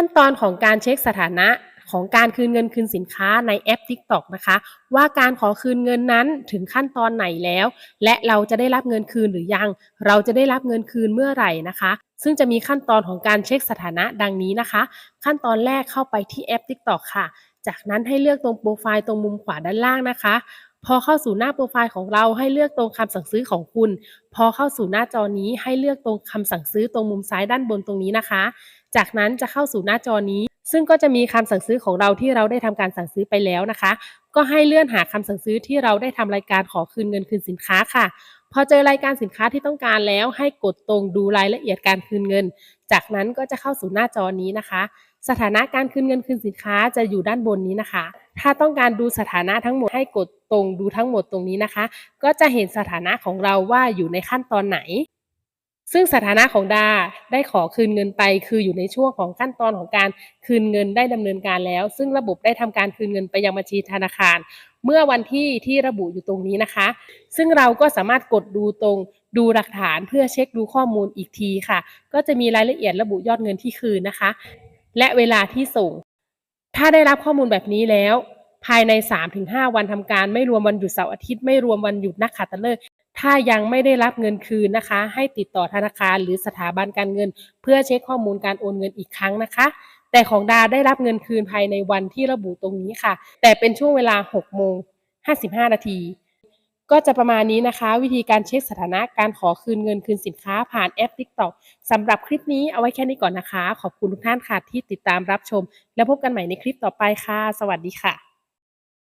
ขั้นตอนของการเช็คสถานะของการคืนเงินคืนสินค้าในแอป TikTok นะคะ ว่าการขอคืนเงินนั้นถึงขั้นตอนไหนแล้ว และเราจะได้รับเงินคืนหรือยัง เราจะได้รับเงินคืนเมื่อไหร่นะคะ ซึ่งจะมีขั้นตอนของการเช็คสถานะดังนี้นะคะ ขั้นตอนแรกเข้าไปที่แอป TikTok ค่ะ จากนั้นให้เลือกตรงโปรไฟล์ตรงมุมขวาด้านล่างนะคะ พอเข้าสู่หน้าโปรไฟล์ของเราให้เลือกตรงคำสั่งซื้อของคุณ พอเข้าสู่หน้าจอนี้ให้เลือกตรงคำสั่งซื้อตรงมุมซ้ายด้านบนตรงนี้นะคะ จากนั้นจะเข้าสู่หน้าจอนี้ ซึ่งก็จะมีคำสั่งซื้อของเราที่เราได้ทำการสั่งซื้อไปแล้วนะคะ ก็ให้เลื่อนหาคำสั่งซื้อที่เราได้ทำรายการขอคืนเงินคืนสินค้าค่ะ พอเจอรายการสินค้าที่ต้องการแล้ว ให้กดตรงดูรายละเอียดการคืนเงิน จากนั้นก็จะเข้าสู่หน้าจอนี้นะคะ สถานะการคืนเงินคืนสินค้าจะอยู่ด้านบนนี้นะคะ ถ้าต้องการดูสถานะทั้งหมดให้กดตรงดูทั้งหมดตรงนี้นะคะ ก็จะเห็นสถานะของเราว่าอยู่ในขั้นตอนไหน ซึ่งสถานะของดาได้ขอคืนเงินไป คืออยู่ในช่วงของขั้นตอนของการคืนเงินได้ดำเนินการแล้ว ซึ่งระบบได้ทำการคืนเงินไปยังบัญชีธนาคาร เมื่อวันที่ที่ระบุอยู่ตรงนี้นะคะ ซึ่งเราก็สามารถกดดูตรงดูหลักฐานเพื่อเช็คดูข้อมูลอีกทีค่ะ ก็จะมีรายละเอียดระบุยอดเงินที่คืนนะคะ และเวลาที่ส่ง ถ้าได้รับข้อมูลแบบนี้แล้ว ภายใน 3-5 วันทำการ ไม่รวมวันหยุดเสาร์อาทิตย์ไม่รวมวันหยุดนักขัตฤกษ์ถ้ายังไม่ได้รับเงินคืนนะคะ ให้ติดต่อธนาคารหรือสถาบันการเงิน เพื่อเช็คข้อมูลการโอนเงินอีกครั้งนะคะ แต่ของดาได้รับเงินคืนภายในวันที่ระบุตรงนี้ค่ะ แต่เป็นช่วงเวลา6โมง55 นาทีก็จะประมาณนี้นะคะ วิธีการเช็คสถานะการขอคืนเงินคืนสินค้าผ่านแอป TikTok สำหรับคลิปนี้เอาไว้แค่นี้ก่อนนะคะ ขอบคุณทุกท่านค่ะที่ติดตามรับชม แล้วพบกันใหม่ในคลิปต่อไปค่ะ สวัสดีค่ะ